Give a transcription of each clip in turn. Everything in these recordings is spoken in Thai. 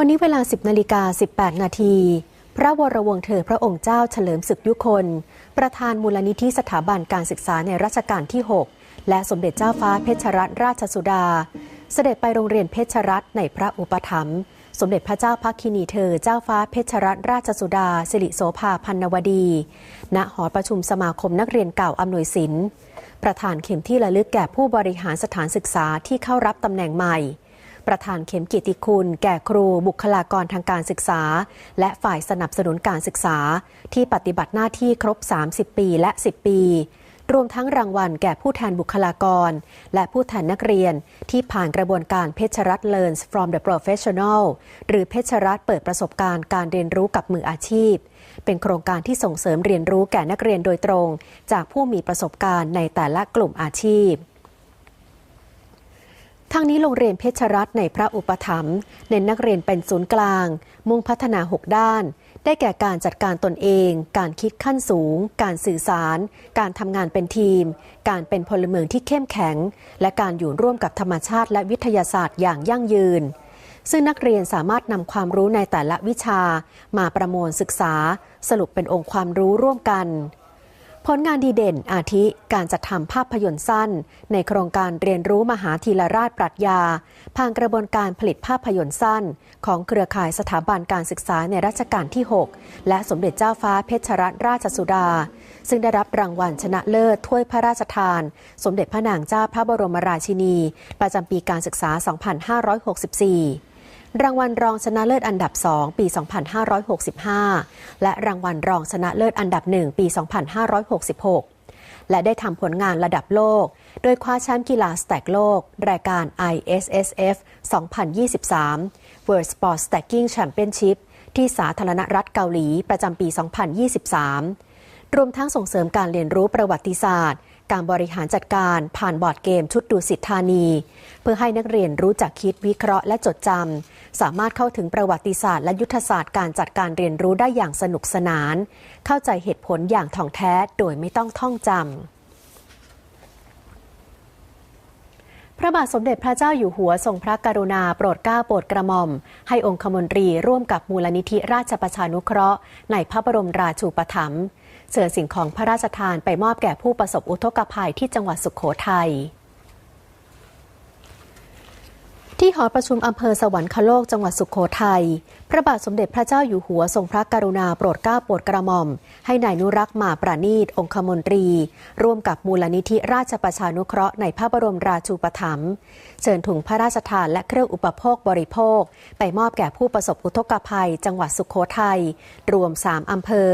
วันนี้เวลา 10นาฬิกา18 นาที พระวรวงเธอพระองค์เจ้าเฉลิมศึกยุคน ประธานมูลนิธิสถาบันการศึกษาในรัชกาลที่ 6 และสมเด็จเจ้าฟ้าเพชรรัตนราชสุดา เสด็จไปโรงเรียนเพชรรัตน์ในพระอุปถัมภ์สมเด็จพระเจ้าพักคินีเธอเจ้าฟ้าเพชรรัตนราชสุดา สิริโสภาพันนวดี ณหอประชุมสมาคมนักเรียนเก่าอำนวยสินประธานเข็มที่ระลึกแก่ผู้บริหารสถานศึกษาที่เข้ารับตำแหน่งใหม่ ประธานเข็มกิติคุณ แก่ครูบุคลากรทางการศึกษา และฝ่ายสนับสนุนการศึกษา ที่ปฏิบัติหน้าที่ครบ 30 ปีและ 10 ปี รวมทั้งรางวัลแก่ผู้แทนบุคลากร และผู้แทนนักเรียน ที่ผ่านกระบวนการเพชรรัต Learns from the Professional หรือเพชรรัตเปิดประสบการณ์การเรียนรู้กับมืออาชีพ เป็นโครงการที่ส่งเสริมเรียนรู้แก่นักเรียนโดยตรง จากผู้มีประสบการณ์ในแต่ละกลุ่มอาชีพ ทางนี้โรงเรียนเพชรรัตน์ในพระอุปถัมภ์เน้นนักเรียนเป็นศูนย์กลาง มุ่งพัฒนา 6 ด้าน ได้แก่การจัดการตนเอง การคิดขั้นสูง การสื่อสาร การทำงานเป็นทีม การเป็นพลเมืองที่เข้มแข็ง และการอยู่ร่วมกับธรรมชาติและวิทยาศาสตร์อย่างยั่งยืน ซึ่งนักเรียนสามารถนำความรู้ในแต่ละวิชา มาประมวลศึกษา สรุปเป็นองค์ความรู้ร่วมกัน ผลงานดีเด่นอาทิการจัดทำภาพยนตร์สั้น ในโครงการเรียนรู้มหาธีรราชปรัชญา ผ่านกระบวนการผลิตภาพยนตร์สั้น ของเครือข่ายสถาบันการศึกษาในรัชกาลที่ 6 และสมเด็จเจ้าฟ้าเพชรรัตนราชสุดา ซึ่งได้รับรางวัลชนะเลิศถ้วยพระราชทาน สมเด็จพระนางเจ้าพระบรมราชินี ประจำปีการศึกษา 2564 รางวัลรองชนะเลิศอันดับ 2 ปี 2565 และรางวัลรองชนะเลิศอันดับ 1 ปี 2566 และได้ทำผลงานระดับโลก โดยคว้าแชมป์กีฬาสแต็กโลก รายการ ISSF 2023 World Sport Stacking Championship ที่สาธารณรัฐเกาหลีประจำปี 2023 รวมทั้งส่งเสริมการเรียนรู้ประวัติศาสตร์ การบริหารจัดการผ่านบอร์ดเกมชุดดูสิทธานี เพื่อให้นักเรียนรู้จักคิดวิเคราะห์และจดจำ สามารถเข้าถึงประวัติศาสตร์และยุทธศาสตร์การจัดการเรียนรู้ได้อย่างสนุกสนาน เข้าใจเหตุผลอย่างท่องแท้โดยไม่ต้องท่องจำพระบาทสมเด็จพระเจ้าอยู่หัวทรงพระกรุณาโปรดเกล้าโปรดกระหม่อม ให้องคมนตรีร่วมกับมูลนิธิราชประชานุเคราะห์ ในพระบรมราชูปถัมภ์เสือสิ่งของพระราชทานไปมอบแก่ผู้ประสบอุทกภัยที่จังหวัดสุขโขทัย ที่หอประชุมอำเภอสวรรคโลกจังหวัดสุขโขทัย พระบาทสมเด็จพระเจ้าอยู่หัวทรงพระกรุณาโปรดเกล้าโปรดกระหม่อม ให้นายนุรักษ์มาประณีตองคมนตรี ร่วมกับมูลนิธิราชประชานุเคราะห์ในพระบรมราชูปถัมภ์เชิญถุงพระราชทานและเครื่องอุปโภคบริโภค ไปมอบแก่ผู้ประสบอุทกภัย จังหวัดสุขโขทัย รวม 3 อำเภอ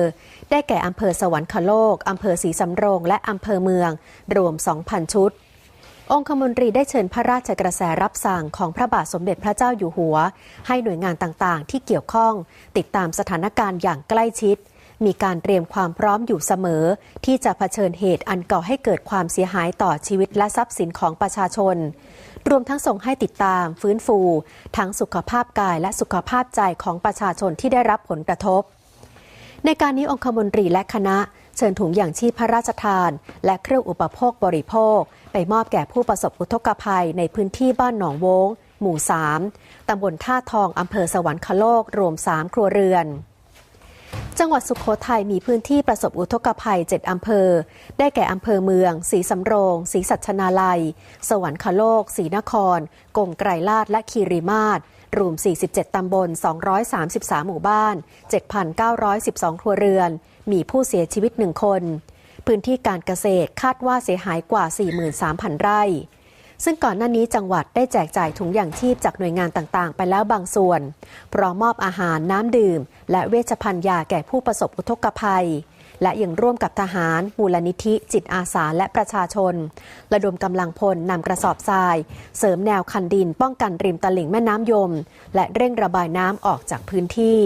ได้แก่อำเภอสวรรคโลกอำเภอศรีสำโรง และอำเภอเมือง รวม 2,000 ชุด องคมนตรีได้เชิญพระราชกระแสรับสั่งของพระบาทสมเด็จพระเจ้าอยู่หัว ให้หน่วยงานต่างๆ ที่เกี่ยวข้อง ติดตามสถานการณ์อย่างใกล้ชิด มีการเตรียมความพร้อมอยู่เสมอ ที่จะเผชิญเหตุอันก่อให้เกิดความเสียหายต่อชีวิตและทรัพย์สินของประชาชน รวมทั้งส่งให้ติดตามฟื้นฟู ทั้งสุขภาพกายและสุขภาพใจของประชาชนที่ได้รับผลกระทบ ในการนี้องคมนตรีและคณะ เชิญถุงอย่างชีพพระราชทาน และเครื่องอุปโภคบริโภค ไปมอบแก่ผู้ประสบอุทกภัยในพื้นที่บ้านหนองโวงหมู่ 3 ตำบลท่าทอง อำเภอสวรรคโลก รวม 3 ครัวเรือน จังหวัดสุขโขทัยมีพื้นที่ประสบอุทกภัย 7 อำเภอ ได้แก่อำเภอเมืองศรีสำโรงศรีสัชนาลัย สวรรคโลกศรีนคร กงไกรลาด และคีรีมาศรวม 47 ตำบล 233 หมู่บ้าน 7,912 ครัวเรือน มีผู้เสียชีวิต1คน พื้นที่การเกษตรคาดว่าเสียหายกว่า 43,000 ไร่ ซึ่งก่อนหน้านี้จังหวัดได้แจกจ่ายถุงอย่างชีพจากหน่วยงานต่างๆ ไปแล้วบางส่วน พร้อมมอบอาหารน้ำดื่ม และเวชภัณฑ์ยาแก่ผู้ประสบอุทกภัยและยังร่วมกับทหาร มูลนิธิ จิตอาสาและประชาชน ระดมกำลังพลนำกระสอบทราย เสริมแนวคันดินป้องกันริมตลิ่งแม่น้ำยม และเร่งระบายน้ำออกจากพื้นที่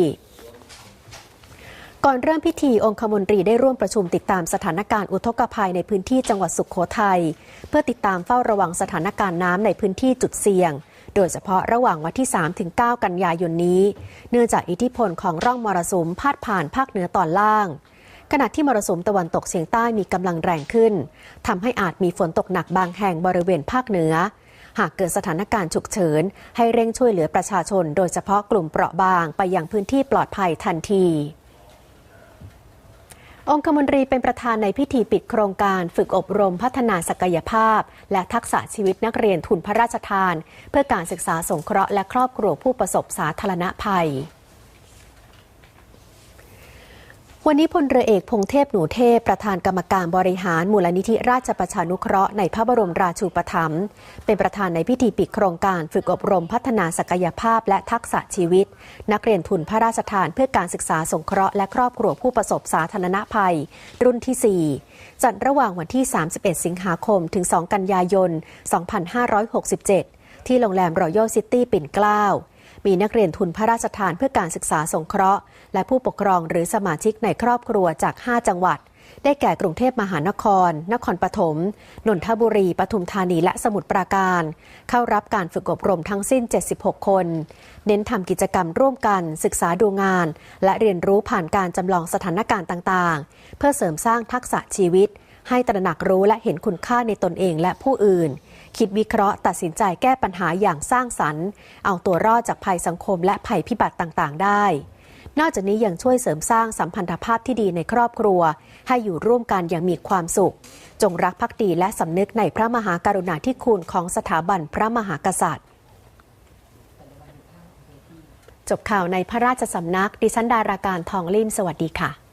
ก่อนเริ่มพิธีองคมนตรีได้ร่วมประชุมติดตามสถานการณ์อุทกภัยในพื้นที่จังหวัดสุขโขทัยเพื่อติดตามเฝ้าระวังสถานการณ์น้ำในพื้นที่จุดเสี่ยง โดยเฉพาะระหว่างวันที่3-9กันยายนนี้ เนื่องจากอิทธิพลของร่องมรสุมพาดผ่านภาคเหนือตอนล่าง ขณะที่มรสุมตะวันตกเฉียงใต้มีกำลังแรงขึ้นทำให้อาจมีฝนตกหนักบางแห่งบริเวณภาคเหนือ หากเกิดสถานการณ์ฉุกเฉิน ให้เร่งช่วยเหลือประชาชน โดยเฉพาะกลุ่มเปราะบางไปยังพื้นที่ปลอดภัยทันที องคมนตรีเป็นประธานในพิธีปิดโครงการฝึกอบรมพัฒนาศักยภาพ และทักษะชีวิตนักเรียนทุนพระราชทาน เพื่อการศึกษาสงเคราะห์และครอบครัวผู้ประสบสาธารณภัย วันนี้พลเรือเอกพงเทพหนูเทพ ประธานกรรมการบริหารมูลนิธิราชประชานุเคราะห์ในพระบรมราชูปถัมภ์เป็นประธานในพิธีปิดโครงการฝึกอบรมพัฒนาศักยภาพและทักษะชีวิต นักเรียนทุนพระราชทานเพื่อการศึกษาสงเคราะห์และครอบครัวผู้ประสบสาธารณภัย รุ่นที่ 4 จัดระหว่างวันที่ 31 สิงหาคม ถึง 2 กันยายน 2567 ที่โรงแรมรอยัลซิตี้ปิ่นเกล้า มีนักเรียนทุนพระราชทานเพื่อการศึกษาสงเคราะห์ และผู้ปกครองหรือสมาชิกในครอบครัวจาก 5 จังหวัด ได้แก่กรุงเทพมหานคร นครปฐม นนทบุรี ปทุมธานีและสมุทรปราการ เข้ารับการฝึกอบรมทั้งสิ้น 76 คน เน้นทำกิจกรรมร่วมกัน ศึกษาดูงาน และเรียนรู้ผ่านการจำลองสถานการณ์ต่างๆ เพื่อเสริมสร้างทักษะชีวิตให้ตระหนักรู้และเห็นคุณค่าในตนเองและผู้อื่น คิดวิเคราะห์ตัดสินใจแก้ปัญหาอย่างสร้างสรรค์ เอาตัวรอดจากภัยสังคมและภัยพิบัติต่างๆ ได้ นอกจากนี้ยังช่วยเสริมสร้างสัมพันธภาพที่ดีในครอบครัว ให้อยู่ร่วมกันอย่างมีความสุข จงรักภักดีและสำนึกในพระมหากรุณาธิคุณของสถาบันพระมหากษัตริย์จบข่าวในพระราชสำนัก ดิฉันดาราการทองลิ่มสวัสดีค่ะ